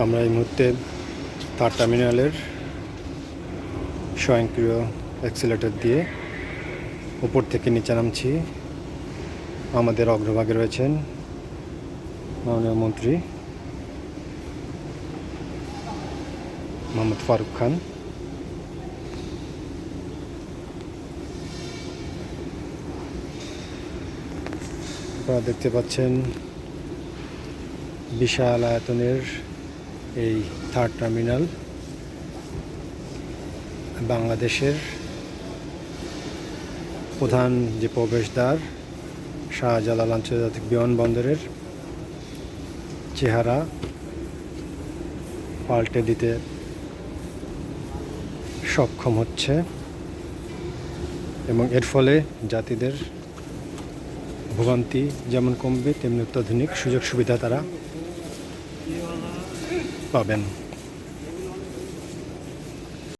আমরা এই মুহূর্তে থার্ড টার্মিনালের স্বয়ংক্রিয় অ্যাক্সিলেটর দিয়ে উপর থেকে নিচে নামছি। আমাদের অগ্রভাগে রয়েছেন মাননীয় মন্ত্রী মোহাম্মদ ফারুক খান। আপনারা দেখতে পাচ্ছেন বিশাল আয়তনের এই থার্ড টার্মিনাল বাংলাদেশের প্রধান যে প্রবেশদ্বার, শাহজালাল আন্তর্জাতিক বিমানবন্দরের চেহারা পাল্টে দিতে সক্ষম হচ্ছে এবং এর ফলে জাতিদের ভোগান্তি যেমন কমবে, তেমনি অত্যাধুনিক সুযোগ সুবিধা তারা পাবেন।